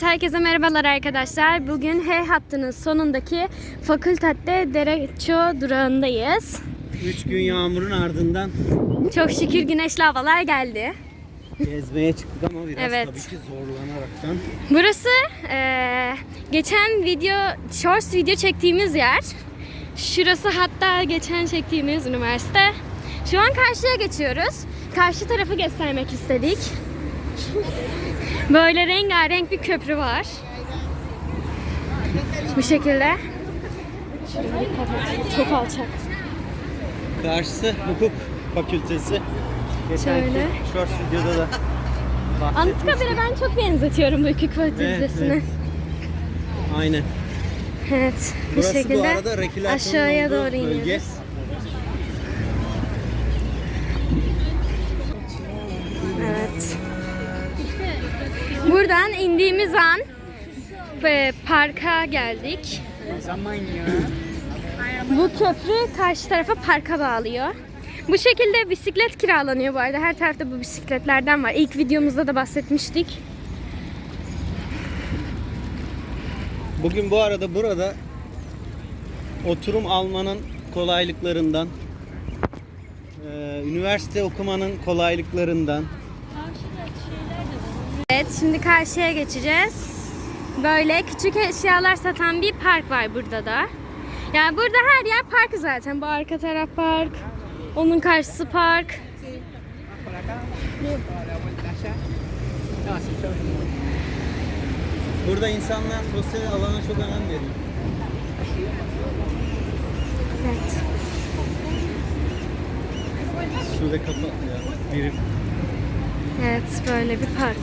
Herkese merhabalar arkadaşlar. Bugün H hattının sonundaki Fakültette Derecho durağındayız. 3 gün yağmurun ardından Çok şükür güneşli havalar geldi. gezmeye çıktık ama biraz Evet. tabii ki zorlanaraktan. Burası eee, geçen video, shorts video çektiğimiz yer. Şurası hatta geçen çektiğimiz üniversite. Şu an karşıya geçiyoruz. Karşı tarafı göstermek istedik. Böyle rengarenk bir köprü var. Bu şekilde. Çok alçak. Karşısı hukuk fakültesi. Geçenki Şöyle. short videoda da. Anıtkabir'e ben çok benzetiyorum bu hukuk fakültesini. evet. Aynen. Evet, bu Burası şekilde bu arada aşağıya doğru bölge. iniyoruz. Evet. Buradan indiğimiz an e, parka geldik. Bu köprü karşı tarafa parka bağlıyor. Bu şekilde bisiklet kiralanıyor bu arada. Her tarafta bu bisikletlerden var. İlk videomuzda da bahsetmiştik. Bugün bu arada burada oturum almanın kolaylıklarından, e, üniversite okumanın kolaylıklarından, Evet, şimdi karşıya geçeceğiz. Böyle küçük eşyalar satan bir park var burada da. Yani burada her yer park zaten. Bu arka taraf park. Onun karşısı park. Burada insanlar sosyal alana çok önem veriyor. Evet. Ve kafa ya. Evet, böyle bir park.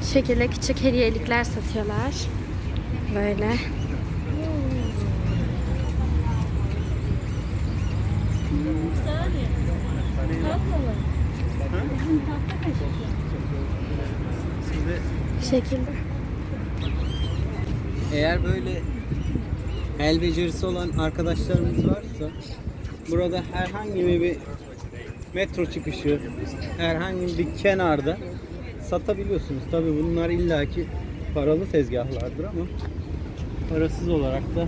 Bu şekilde küçük hediyelikler satıyorlar. Böyle. şekilde. Eğer böyle el becerisi olan arkadaşlarımız varsa burada herhangi bir metro çıkışı, herhangi bir kenarda satabiliyorsunuz. Tabi bunlar illaki paralı tezgahlardır ama parasız olarak da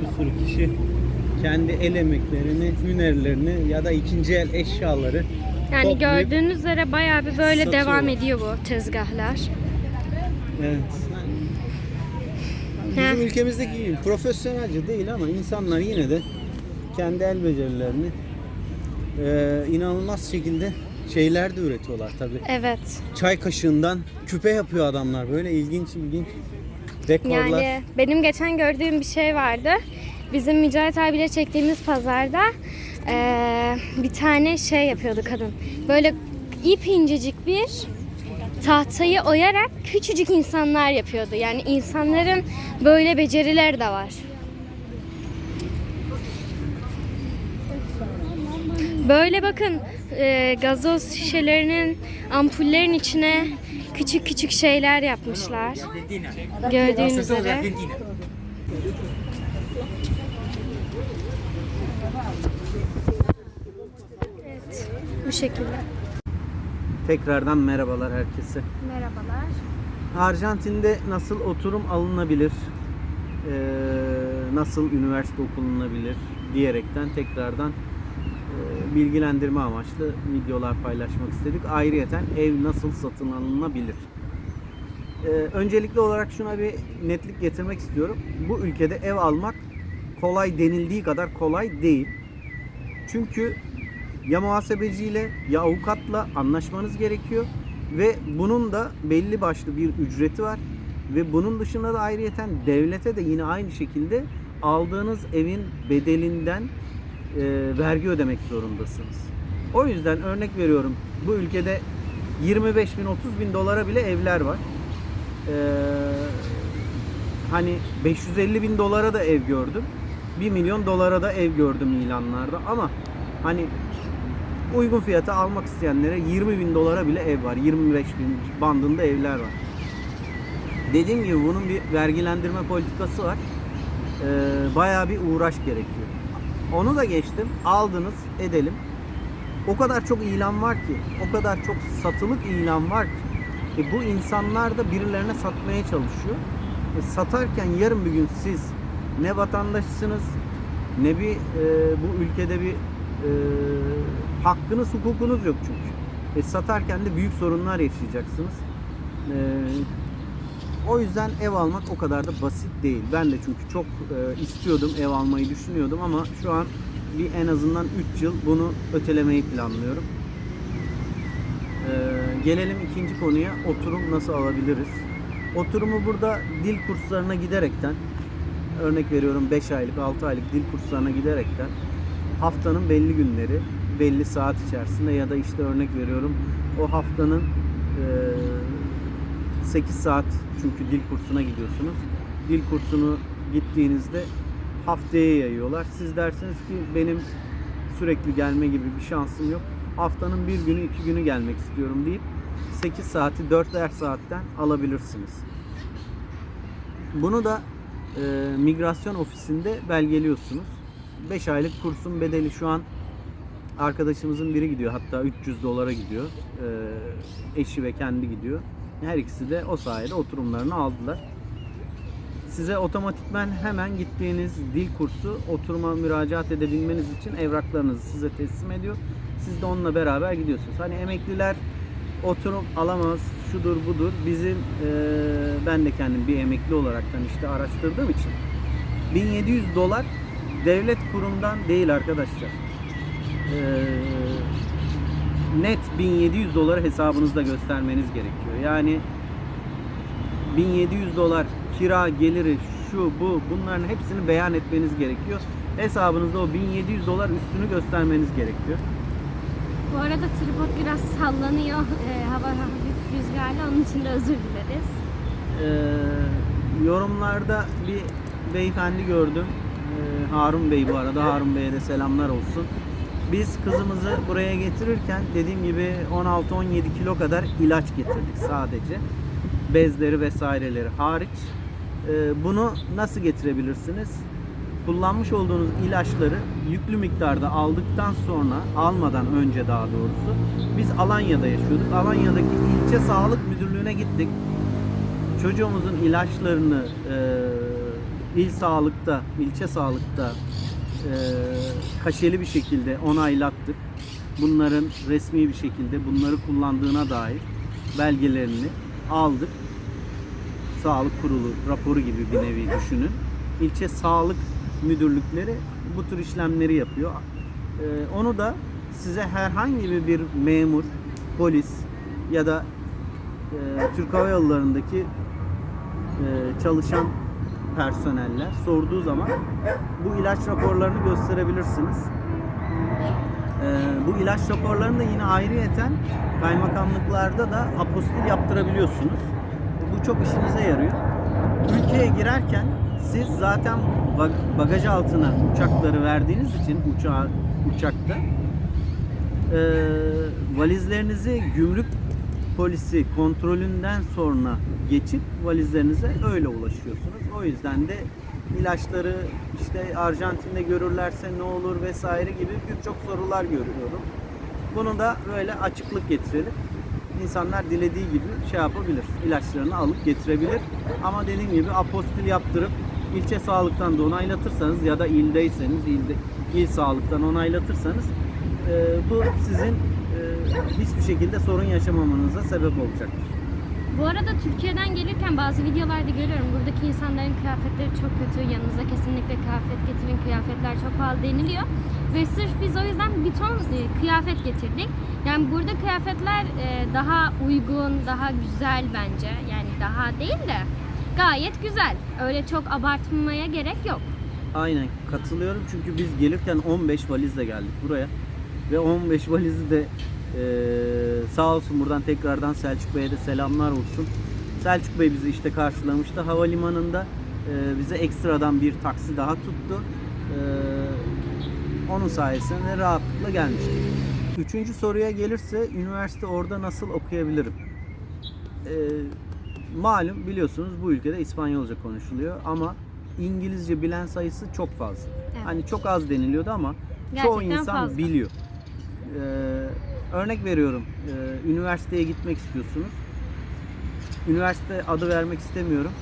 bir sürü kişi kendi el emeklerini, hünerlerini ya da ikinci el eşyaları Yani toplayıp- gördüğünüz üzere bayağı bir böyle satıyorlar. devam ediyor bu tezgahlar. Evet. Heh. Bizim ülkemizdeki gibi profesyonelce değil ama insanlar yine de kendi el becerilerini e, inanılmaz şekilde şeyler de üretiyorlar tabi. Evet. Çay kaşığından küpe yapıyor adamlar böyle ilginç ilginç dekorlar. Yani benim geçen gördüğüm bir şey vardı. Bizim Mücahit abiyle çektiğimiz pazarda eee, bir tane şey yapıyordu kadın. Böyle ip incecik bir tahtayı oyarak küçücük insanlar yapıyordu. Yani insanların böyle becerileri de var. Böyle bakın eee, gazoz şişelerinin ampullerin içine küçük küçük şeyler yapmışlar. Gördüğünüz üzere. Evet, bu şekilde. Tekrardan merhabalar herkese. Merhabalar. Arjantin'de nasıl oturum alınabilir, eee, nasıl üniversite okunulabilir diyerekten tekrardan bilgilendirme amaçlı videolar paylaşmak istedik. Ayrıyeten ev nasıl satın alınabilir? Eee, öncelikli olarak şuna bir netlik getirmek istiyorum. Bu ülkede ev almak kolay denildiği kadar kolay değil. Çünkü ya muhasebeciyle ya avukatla anlaşmanız gerekiyor ve bunun da belli başlı bir ücreti var ve bunun dışında da ayrıyeten devlete de yine aynı şekilde aldığınız evin bedelinden e, vergi ödemek zorundasınız. O yüzden örnek veriyorum bu ülkede 25 bin 30 bin dolara bile evler var. Ee, hani 550 bin dolara da ev gördüm. 1 milyon dolara da ev gördüm ilanlarda ama hani uygun fiyata almak isteyenlere 20 bin dolara bile ev var. 25 bin bandında evler var. Dediğim gibi bunun bir vergilendirme politikası var. Ee, bayağı bir uğraş gerekiyor. Onu da geçtim. Aldınız edelim. O kadar çok ilan var ki, o kadar çok satılık ilan var ki. E bu insanlar da birilerine satmaya çalışıyor. E satarken yarın bir gün siz ne vatandaşsınız, ne bir e, bu ülkede bir e, hakkınız, hukukunuz yok çünkü. E satarken de büyük sorunlar yaşayacaksınız. E, o yüzden ev almak o kadar da basit değil. Ben de çünkü çok e, istiyordum, ev almayı düşünüyordum ama şu an bir en azından 3 yıl bunu ötelemeyi planlıyorum. E, gelelim ikinci konuya, oturum nasıl alabiliriz? Oturumu burada dil kurslarına giderekten, örnek veriyorum 5 aylık, 6 aylık dil kurslarına giderekten haftanın belli günleri, belli saat içerisinde ya da işte örnek veriyorum o haftanın e, 8 saat çünkü dil kursuna gidiyorsunuz. Dil kursunu gittiğinizde haftaya yayıyorlar. Siz dersiniz ki benim sürekli gelme gibi bir şansım yok. Haftanın bir günü iki günü gelmek istiyorum deyip 8 saati 4'er saatten alabilirsiniz. Bunu da e, migrasyon ofisinde belgeliyorsunuz. 5 aylık kursun bedeli şu an arkadaşımızın biri gidiyor hatta 300 dolara gidiyor. E, eşi ve kendi gidiyor. Her ikisi de o sayede oturumlarını aldılar. Size otomatikmen hemen gittiğiniz dil kursu oturuma müracaat edebilmeniz için evraklarınızı size teslim ediyor. Siz de onunla beraber gidiyorsunuz. Hani emekliler oturum alamaz, şudur budur. Bizim eee, ben de kendim bir emekli olaraktan işte araştırdığım için 1700 dolar devlet kurumdan değil arkadaşlar. Eee, net 1700 doları hesabınızda göstermeniz gerekiyor. Yani 1700 dolar kira geliri şu bu bunların hepsini beyan etmeniz gerekiyor. Hesabınızda o 1700 dolar üstünü göstermeniz gerekiyor. Bu arada tripod biraz sallanıyor. Ee, hava hafif rüzgarlı onun için de özür dileriz. Ee, yorumlarda bir beyefendi gördüm. Ee, Harun Bey bu arada. Harun Bey'e de selamlar olsun. Biz kızımızı buraya getirirken dediğim gibi 16-17 kilo kadar ilaç getirdik sadece. Bezleri vesaireleri hariç. Ee, bunu nasıl getirebilirsiniz? Kullanmış olduğunuz ilaçları yüklü miktarda aldıktan sonra, almadan önce daha doğrusu, biz Alanya'da yaşıyorduk. Alanya'daki ilçe sağlık müdürlüğüne gittik çocuğumuzun ilaçlarını e, il sağlıkta, ilçe sağlıkta kaşeli bir şekilde onaylattık. Bunların resmi bir şekilde bunları kullandığına dair belgelerini aldık. Sağlık kurulu raporu gibi bir nevi düşünün. İlçe sağlık müdürlükleri bu tür işlemleri yapıyor. E, onu da size herhangi bir memur, polis ya da e, Türk Hava Yolları'ndaki e, çalışan personeller sorduğu zaman bu ilaç raporlarını gösterebilirsiniz. E, bu ilaç raporlarını da yine ayrıyeten kaymakamlıklarda da apostil yaptırabiliyorsunuz. Bu çok işinize yarıyor. Ülkeye girerken siz zaten bag- bagaj altına uçakları verdiğiniz için uçağa, uçakta e, valizlerinizi gümrük polisi kontrolünden sonra geçip valizlerinize öyle ulaşıyorsunuz. O yüzden de ilaçları işte Arjantin'de görürlerse ne olur vesaire gibi birçok sorular görüyorum. Bunu da böyle açıklık getirelim. İnsanlar dilediği gibi şey yapabilir. ilaçlarını alıp getirebilir. Ama dediğim gibi apostil yaptırıp ilçe sağlıktan da onaylatırsanız ya da ildeyseniz ilde, il sağlıktan onaylatırsanız e, bu sizin e, hiçbir şekilde sorun yaşamamanıza sebep olacaktır. Bu arada Türkiye'den gelirken bazı videolarda görüyorum buradaki insanların kıyafetleri çok kötü. Yanınıza kesinlikle kıyafet getirin. Kıyafetler çok pahalı deniliyor. Ve sırf biz o yüzden bir ton e, kıyafet getirdik. Yani burada kıyafetler e, daha uygun, daha güzel bence. Yani daha değil de gayet güzel. Öyle çok abartmaya gerek yok. Aynen katılıyorum çünkü biz gelirken 15 valizle geldik buraya ve 15 valizi de eee, sağ olsun buradan tekrardan Selçuk Bey'e de selamlar olsun. Selçuk Bey bizi işte karşılamıştı havalimanında eee, bize ekstradan bir taksi daha tuttu. Eee, onun sayesinde rahatlıkla gelmiştik. Üçüncü soruya gelirse üniversite orada nasıl okuyabilirim? Eee, malum biliyorsunuz bu ülkede İspanyolca konuşuluyor ama İngilizce bilen sayısı çok fazla. Evet. Hani çok az deniliyordu ama çoğu Gerçekten insan fazla. biliyor. Ee, örnek veriyorum. Ee, üniversiteye gitmek istiyorsunuz. Üniversite adı vermek istemiyorum.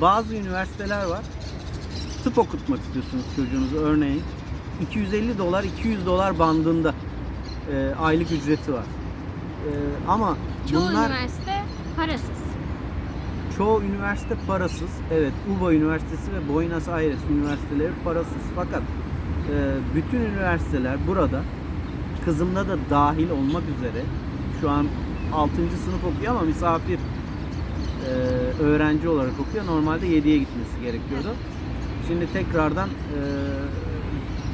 Bazı üniversiteler var. Tıp okutmak istiyorsunuz çocuğunuzu örneğin. 250 dolar 200 dolar bandında e, aylık ücreti var. E, ama Çoğu bunlar üniversite parasız. çoğu üniversite parasız. Evet, UBA Üniversitesi ve Buenos Aires Üniversiteleri parasız. Fakat e, bütün üniversiteler burada kızımda da dahil olmak üzere şu an 6. sınıf okuyor ama misafir e, öğrenci olarak okuyor. Normalde 7'ye gitmesi gerekiyordu. Şimdi tekrardan e,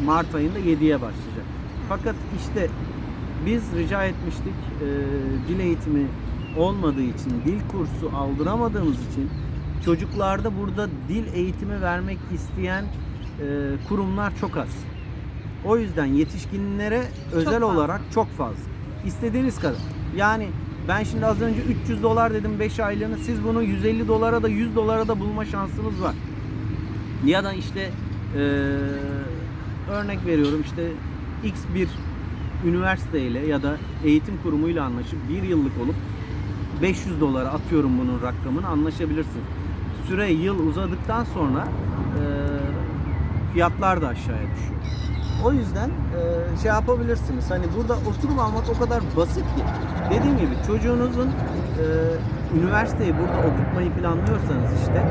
Mart ayında 7'ye başlayacak. Fakat işte biz rica etmiştik e, dil eğitimi olmadığı için, dil kursu aldıramadığımız için çocuklarda burada dil eğitimi vermek isteyen e, kurumlar çok az. O yüzden yetişkinlere özel fazla. olarak çok fazla. İstediğiniz kadar. Yani ben şimdi az önce 300 dolar dedim 5 aylığını. Siz bunu 150 dolara da 100 dolara da bulma şansınız var. Ya da işte eee, örnek veriyorum işte X bir üniversiteyle ya da eğitim kurumuyla anlaşıp bir yıllık olup 500 dolara atıyorum bunun rakamını anlaşabilirsin. Süre yıl uzadıktan sonra eee, fiyatlar da aşağıya düşüyor. O yüzden eee, şey yapabilirsiniz. Hani burada oturum almak o kadar basit ki. Dediğim gibi çocuğunuzun eee, üniversiteyi burada okutmayı planlıyorsanız işte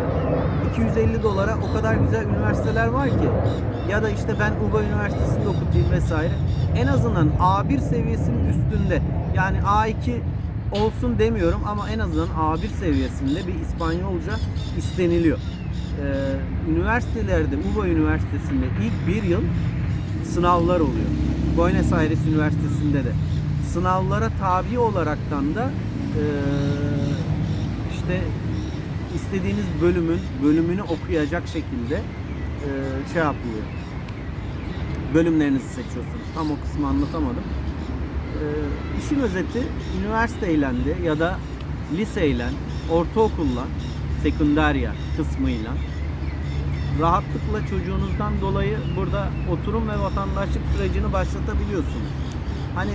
250 dolara o kadar güzel üniversiteler var ki ya da işte ben UBA Üniversitesi'nde okutayım vesaire. En azından A1 seviyesinin üstünde yani A2 olsun demiyorum ama en azından A1 seviyesinde bir İspanyolca isteniliyor. Ee, üniversitelerde UBA Üniversitesi'nde ilk bir yıl sınavlar oluyor. Buenos Aires Üniversitesi'nde de sınavlara tabi olaraktan da eee, işte istediğiniz bölümün bölümünü okuyacak şekilde eee, şey yapılıyor. Bölümlerinizi seçiyorsunuz. Tam o kısmı anlatamadım. Eee işin özeti üniversiteyle de ya da liseyle, ortaokulla, sekundariya kısmıyla rahatlıkla çocuğunuzdan dolayı burada oturum ve vatandaşlık sürecini başlatabiliyorsunuz. Hani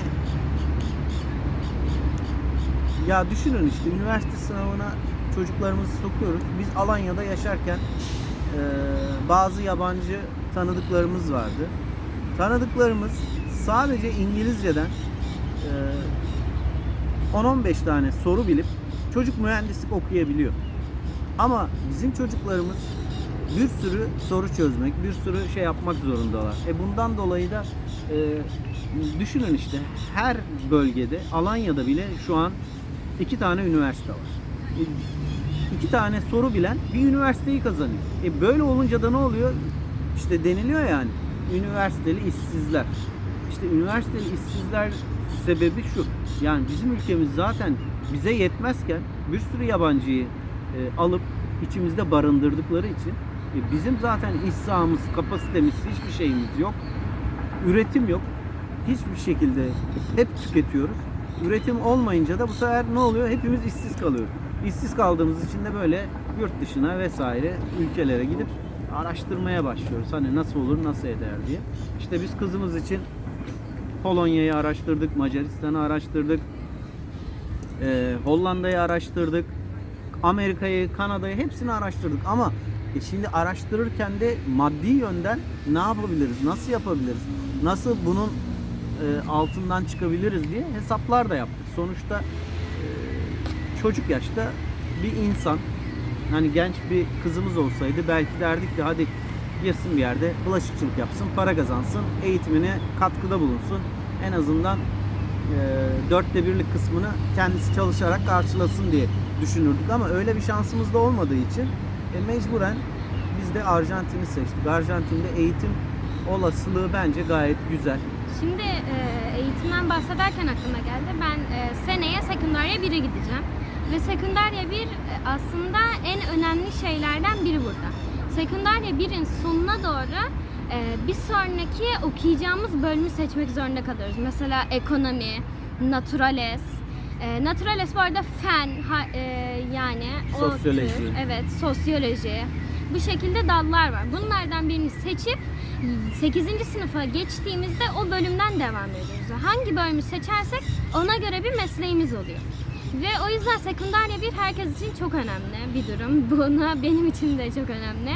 ya düşünün işte üniversite sınavına çocuklarımızı sokuyoruz. Biz Alanya'da yaşarken eee, bazı yabancı tanıdıklarımız vardı. Tanıdıklarımız sadece İngilizceden eee, 10-15 tane soru bilip çocuk mühendislik okuyabiliyor. Ama bizim çocuklarımız bir sürü soru çözmek, bir sürü şey yapmak zorundalar. E bundan dolayı da e, düşünün işte her bölgede, Alanya'da bile şu an iki tane üniversite var. E, iki tane soru bilen bir üniversiteyi kazanıyor. E böyle olunca da ne oluyor? İşte deniliyor yani üniversiteli işsizler. İşte üniversiteli işsizler sebebi şu. Yani bizim ülkemiz zaten bize yetmezken bir sürü yabancıyı e, alıp içimizde barındırdıkları için e, bizim zaten iş sahamız, kapasitemiz, hiçbir şeyimiz yok. Üretim yok. Hiçbir şekilde hep tüketiyoruz. Üretim olmayınca da bu sefer ne oluyor? Hepimiz işsiz kalıyoruz. İşsiz kaldığımız için de böyle yurt dışına vesaire ülkelere gidip araştırmaya başlıyoruz. Hani nasıl olur, nasıl eder diye. İşte biz kızımız için Polonya'yı araştırdık, Macaristan'ı araştırdık, e, Hollanda'yı araştırdık, Amerika'yı, Kanada'yı hepsini araştırdık ama e, şimdi araştırırken de maddi yönden ne yapabiliriz, nasıl yapabiliriz, nasıl bunun e, altından çıkabiliriz diye hesaplar da yaptık. Sonuçta e, çocuk yaşta bir insan, hani genç bir kızımız olsaydı belki derdik ki hadi girsin bir yerde bulaşıkçılık yapsın, para kazansın, eğitimine katkıda bulunsun. En azından e, dörtte birlik kısmını kendisi çalışarak karşılasın diye düşünürdük ama öyle bir şansımız da olmadığı için e, mecburen biz de Arjantin'i seçtik. Arjantin'de eğitim olasılığı bence gayet güzel. Şimdi e, eğitimden bahsederken aklıma geldi. Ben e, seneye sekünderya 1'e gideceğim. Ve sekünderya 1 e, aslında en önemli şeylerden biri burada. Sekünderya 1'in sonuna doğru e, bir sonraki okuyacağımız bölümü seçmek zorunda kalıyoruz. Mesela ekonomi, naturales. E, naturales bu arada fen ha- e, yani o Sosyoloji. tür, evet sosyoloji. Bu şekilde dallar var. Bunlardan birini seçip 8. sınıfa geçtiğimizde o bölümden devam ediyoruz. Hangi bölümü seçersek ona göre bir mesleğimiz oluyor. Ve o yüzden sekondariye bir herkes için çok önemli bir durum. Buna benim için de çok önemli.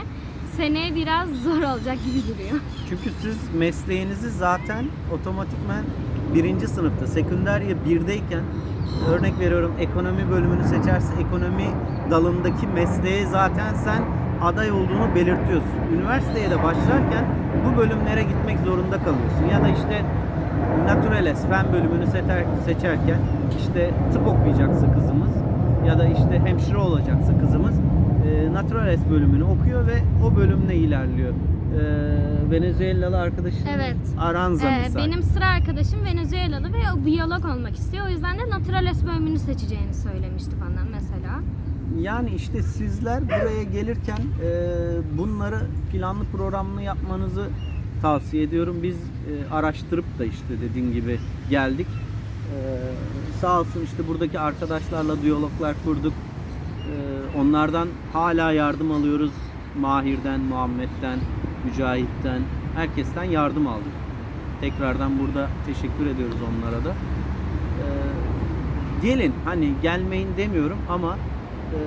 Seneye biraz zor olacak gibi duruyor. Çünkü siz mesleğinizi zaten otomatikmen birinci sınıfta, sekünderiye birdeyken örnek veriyorum ekonomi bölümünü seçerse ekonomi dalındaki mesleğe zaten sen aday olduğunu belirtiyorsun. Üniversiteye de başlarken bu bölümlere gitmek zorunda kalıyorsun. Ya da işte Naturales fen bölümünü seçer, seçerken işte tıp okuyacaksa kızımız ya da işte hemşire olacaksa kızımız Naturales bölümünü okuyor ve o bölümle ilerliyor. E, Venezuelalı arkadaşın Evet. Aranza Ee, misal. benim sıra arkadaşım Venezuelalı ve o biyolog olmak istiyor. O yüzden de Naturales bölümünü seçeceğini söylemişti bana mesela. Yani işte sizler buraya gelirken e, bunları planlı programlı yapmanızı tavsiye ediyorum. Biz e, araştırıp da işte dediğim gibi geldik. E, sağ olsun işte buradaki arkadaşlarla diyaloglar kurduk. E, onlardan hala yardım alıyoruz. Mahir'den, Muhammed'den, Mücahit'ten, herkesten yardım aldık. Tekrardan burada teşekkür ediyoruz onlara da. E, gelin hani gelmeyin demiyorum ama e,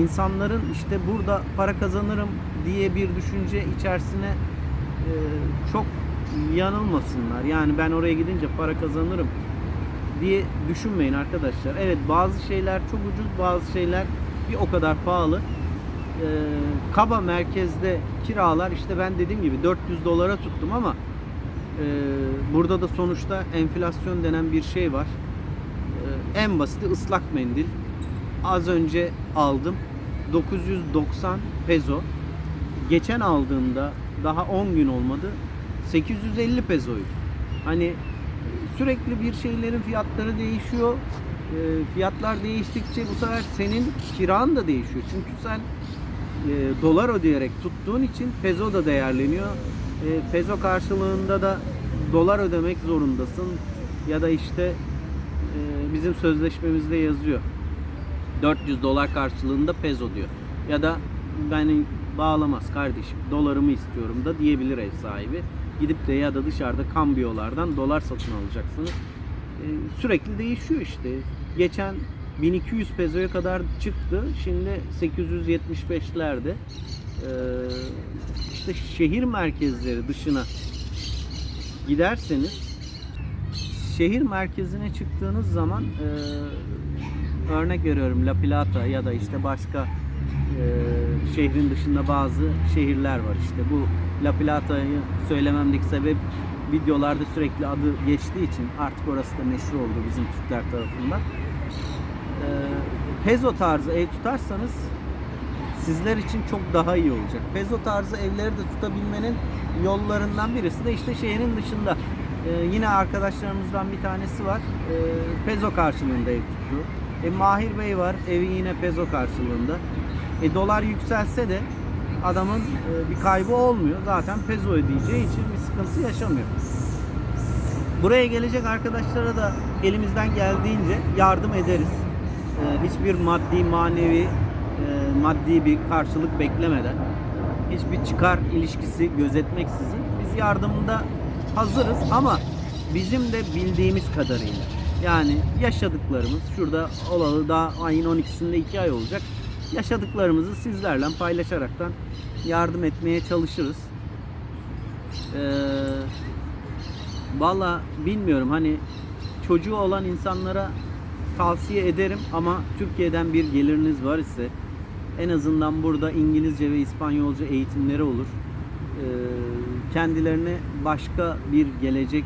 insanların işte burada para kazanırım diye bir düşünce içerisine e, çok yanılmasınlar. Yani ben oraya gidince para kazanırım diye düşünmeyin arkadaşlar. Evet bazı şeyler çok ucuz, bazı şeyler bir o kadar pahalı. E, Kaba merkezde kiralar işte ben dediğim gibi 400 dolara tuttum ama e, burada da sonuçta enflasyon denen bir şey var. Ee, en basiti ıslak mendil. Az önce aldım. 990 peso. Geçen aldığımda daha 10 gün olmadı. 850 pesoydu. Hani e, sürekli bir şeylerin fiyatları değişiyor. Ee, Fiyatlar değiştikçe bu sefer senin kiran da değişiyor. Çünkü sen e, dolar ödeyerek tuttuğun için peso da değerleniyor. E, peso karşılığında da dolar ödemek zorundasın. Ya da işte e, bizim sözleşmemizde yazıyor. 400 dolar karşılığında peso diyor. Ya da beni bağlamaz kardeşim dolarımı istiyorum da diyebilir ev sahibi. Gidip de ya da dışarıda kambiyolardan dolar satın alacaksınız. E, sürekli değişiyor işte. Geçen 1200 pesoya kadar çıktı. Şimdi 875'lerde. E, işte şehir merkezleri dışına giderseniz şehir merkezine çıktığınız zaman e, örnek veriyorum La Plata ya da işte başka e, şehrin dışında bazı şehirler var işte bu La Plata'yı söylememdeki sebep videolarda sürekli adı geçtiği için artık orası da meşhur oldu bizim Türkler tarafından. E, Pezo tarzı ev tutarsanız sizler için çok daha iyi olacak. Pezo tarzı evleri de tutabilmenin yollarından birisi de işte şehrin dışında. Ee, yine arkadaşlarımızdan bir tanesi var. Ee, pezo karşılığında ev tuttu. E, Mahir Bey var. Evi yine pezo karşılığında. E, dolar yükselse de adamın e, bir kaybı olmuyor. Zaten pezo ödeyeceği için bir sıkıntı yaşamıyor. Buraya gelecek arkadaşlara da elimizden geldiğince yardım ederiz. Ee, hiçbir maddi manevi e, maddi bir karşılık beklemeden hiçbir çıkar ilişkisi gözetmeksizin biz yardımda hazırız ama bizim de bildiğimiz kadarıyla yani yaşadıklarımız şurada olalı daha ayın 12'sinde 2 ay olacak yaşadıklarımızı sizlerle paylaşaraktan yardım etmeye çalışırız. Ee, Valla bilmiyorum hani çocuğu olan insanlara tavsiye ederim ama Türkiye'den bir geliriniz var ise en azından burada İngilizce ve İspanyolca eğitimleri olur. Ee, kendilerine başka bir gelecek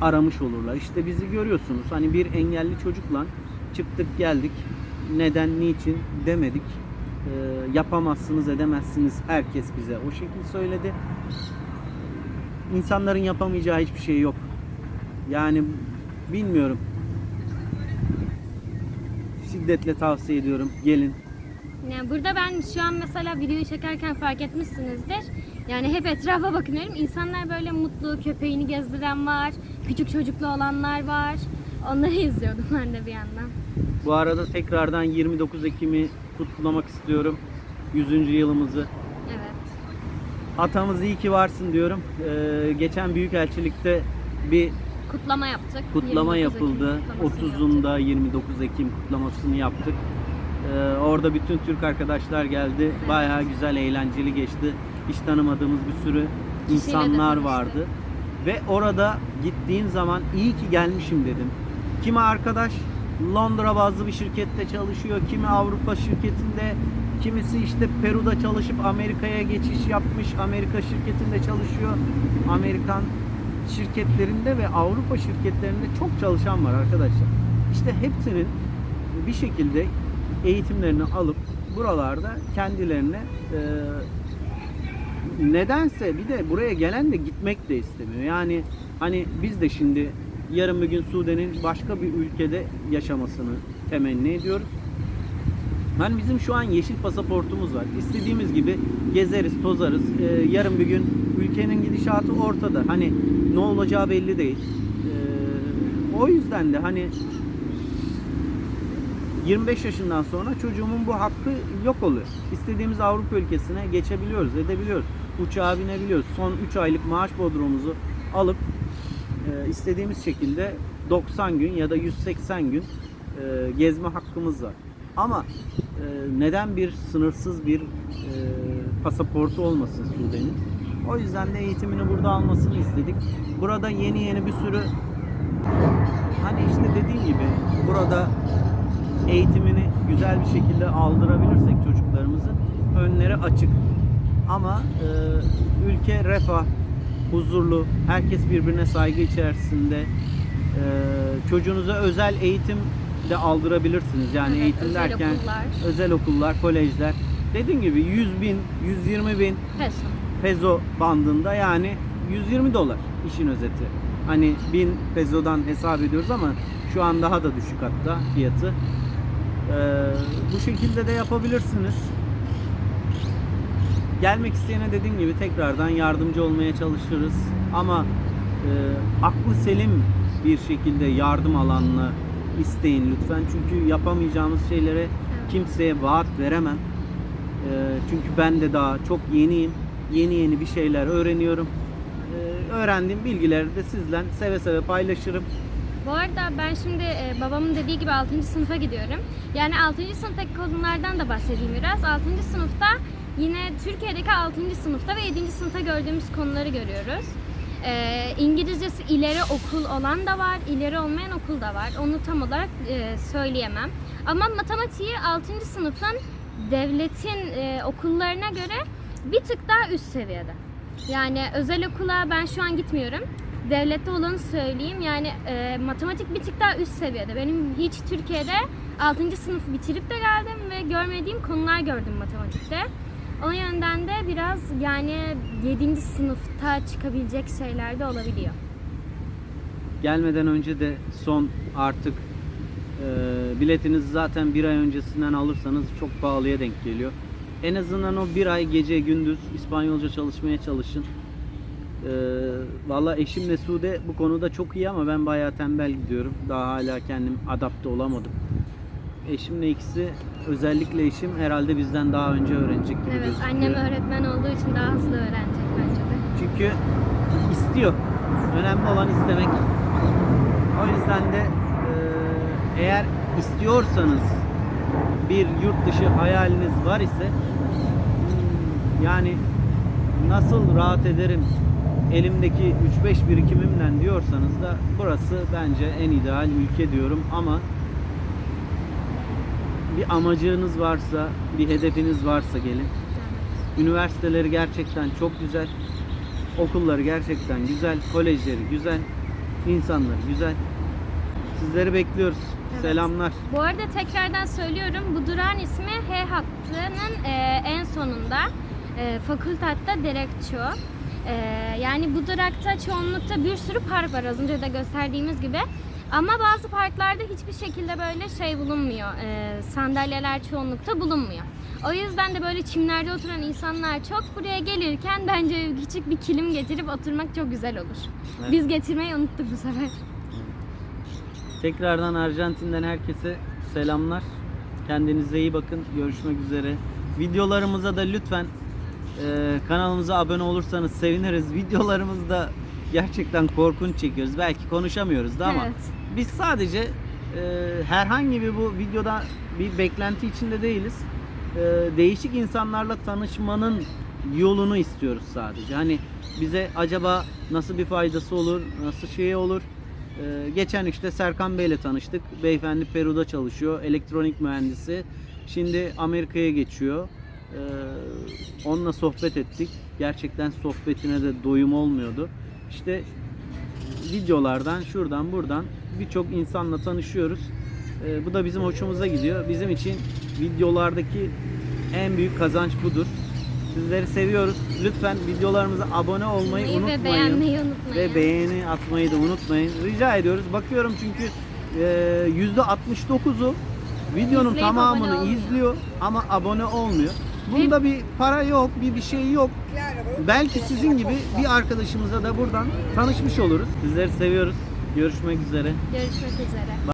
aramış olurlar. İşte bizi görüyorsunuz. Hani bir engelli çocukla çıktık geldik. Neden, niçin demedik. Ee, yapamazsınız, edemezsiniz. Herkes bize o şekilde söyledi. İnsanların yapamayacağı hiçbir şey yok. Yani bilmiyorum. Şiddetle tavsiye ediyorum. Gelin. Yani burada ben şu an mesela videoyu çekerken fark etmişsinizdir. Yani hep etrafa bakınıyorum. İnsanlar böyle mutlu, köpeğini gezdiren var. Küçük çocuklu olanlar var. Onları izliyordum ben de bir yandan. Bu arada tekrardan 29 Ekim'i kutlamak istiyorum. 100. yılımızı. Evet. Atamız iyi ki varsın diyorum. Ee, geçen Büyükelçilikte bir Kutlama yaptık. kutlama 29 Ekim yapıldı. kutlamasını yaptık. 30'unda 29 Ekim kutlamasını yaptık. Ee, orada bütün Türk arkadaşlar geldi. Bayağı güzel, eğlenceli geçti. Hiç tanımadığımız bir sürü insanlar vardı. Ve orada gittiğin zaman iyi ki gelmişim dedim. Kimi arkadaş Londra bazlı bir şirkette çalışıyor, kimi Avrupa şirketinde, kimisi işte Peru'da çalışıp Amerika'ya geçiş yapmış, Amerika şirketinde çalışıyor. Amerikan şirketlerinde ve Avrupa şirketlerinde çok çalışan var arkadaşlar. İşte hepsinin bir şekilde eğitimlerini alıp buralarda kendilerine e, nedense bir de buraya gelen de gitmek de istemiyor. Yani hani biz de şimdi yarın bir gün Sude'nin başka bir ülkede yaşamasını temenni ediyoruz. Hani bizim şu an yeşil pasaportumuz var. İstediğimiz gibi gezeriz, tozarız. Ee, yarın bir gün ülkenin gidişatı ortada. Hani ne olacağı belli değil. Ee, o yüzden de hani 25 yaşından sonra çocuğumun bu hakkı yok oluyor. İstediğimiz Avrupa ülkesine geçebiliyoruz, edebiliyoruz. Uçağa binebiliyoruz. Son 3 aylık maaş bodrumuzu alıp e, istediğimiz şekilde 90 gün ya da 180 gün e, gezme hakkımız var. Ama e, neden bir sınırsız bir e, pasaportu olmasın Sude'nin? O yüzden de eğitimini burada almasını istedik. Burada yeni yeni bir sürü hani işte dediğim gibi burada eğitimini güzel bir şekilde aldırabilirsek çocuklarımızın önleri açık. Ama e, ülke refah, huzurlu, herkes birbirine saygı içerisinde. E, çocuğunuza özel eğitim de aldırabilirsiniz. Yani Evet, eğitim özel derken okullar. özel okullar, kolejler. Dediğim gibi 100 bin, 120 bin Peso. Peso bandında yani 120 dolar işin özeti. Hani 1000 pesodan hesap ediyoruz ama şu an daha da düşük hatta fiyatı. Ee, bu şekilde de yapabilirsiniz. Gelmek isteyene dediğim gibi tekrardan yardımcı olmaya çalışırız. Ama e, aklı selim bir şekilde yardım alanını isteyin lütfen. Çünkü yapamayacağımız şeylere kimseye vaat veremem. Ee, çünkü ben de daha çok yeniyim. Yeni yeni bir şeyler öğreniyorum. Ee, öğrendiğim bilgileri de sizle seve seve paylaşırım. Bu arada ben şimdi e, babamın dediği gibi 6. sınıfa gidiyorum. Yani 6. sınıftaki konulardan da bahsedeyim biraz. 6. sınıfta yine Türkiye'deki 6. sınıfta ve 7. sınıfta gördüğümüz konuları görüyoruz. E, İngilizcesi ileri okul olan da var, ileri olmayan okul da var. Onu tam olarak e, söyleyemem. Ama matematiği 6. sınıfın devletin e, okullarına göre bir tık daha üst seviyede. Yani özel okula ben şu an gitmiyorum. Devlette olanı söyleyeyim. Yani e, matematik bir tık daha üst seviyede. Benim hiç Türkiye'de 6. sınıf bitirip de geldim ve görmediğim konular gördüm matematikte. O yönden de biraz yani 7. sınıfta çıkabilecek şeyler de olabiliyor. Gelmeden önce de son artık e, biletinizi zaten bir ay öncesinden alırsanız çok pahalıya denk geliyor. En azından o bir ay gece gündüz İspanyolca çalışmaya çalışın. E, Valla eşimle Sude bu konuda çok iyi ama ben bayağı tembel gidiyorum. Daha hala kendim adapte olamadım. Eşimle ikisi özellikle eşim herhalde bizden daha önce öğrenecek gibi Evet, gözüküyor. annem öğretmen olduğu için daha hızlı öğrenecek bence de. Çünkü istiyor. Önemli olan istemek. O yüzden de e, eğer istiyorsanız bir yurt dışı hayaliniz var ise yani nasıl rahat ederim elimdeki 3-5 birikimimle diyorsanız da burası bence en ideal ülke diyorum ama bir amacınız varsa, bir hedefiniz varsa gelin. Üniversiteleri gerçekten çok güzel. Okulları gerçekten güzel. Kolejleri güzel. insanları güzel. Sizleri bekliyoruz. Evet. Selamlar. Bu arada tekrardan söylüyorum bu durağın ismi H hattının e, en sonunda e, Fakultatta Derecho. E, yani bu durakta çoğunlukta bir sürü park var az önce de gösterdiğimiz gibi. Ama bazı parklarda hiçbir şekilde böyle şey bulunmuyor. e, sandalyeler çoğunlukta bulunmuyor. O yüzden de böyle çimlerde oturan insanlar çok. Buraya gelirken bence küçük bir kilim getirip oturmak çok güzel olur. Evet. Biz getirmeyi unuttuk bu sefer. Tekrardan Arjantin'den herkese selamlar. Kendinize iyi bakın. Görüşmek üzere. Videolarımıza da lütfen Ee, kanalımıza abone olursanız seviniriz. Videolarımızda gerçekten korkunç çekiyoruz. Belki konuşamıyoruz da ama Evet. biz sadece e, herhangi bir bu videoda bir beklenti içinde değiliz. E, değişik insanlarla tanışmanın yolunu istiyoruz sadece. Hani bize acaba nasıl bir faydası olur, nasıl şey olur. E, geçen işte Serkan Bey ile tanıştık. Beyefendi Peru'da çalışıyor, elektronik mühendisi. Şimdi Amerika'ya geçiyor. E, onunla sohbet ettik. Gerçekten sohbetine de doyum olmuyordu. İşte videolardan şuradan buradan birçok insanla tanışıyoruz. Ee, bu da bizim hoşumuza gidiyor. Bizim için videolardaki en büyük kazanç budur. Sizleri seviyoruz. Lütfen videolarımıza abone olmayı Ve unutmayın. beğenmeyi unutmayın. Ve beğeni atmayı da unutmayın. Rica ediyoruz. Bakıyorum çünkü e, %69'u videonun İzleyip abone tamamını olmuyor. izliyor ama abone olmuyor. Bunda bir para yok, bir bir şey yok. Belki sizin gibi bir arkadaşımıza da buradan tanışmış oluruz. Sizleri seviyoruz. Görüşmek üzere. Görüşmek üzere.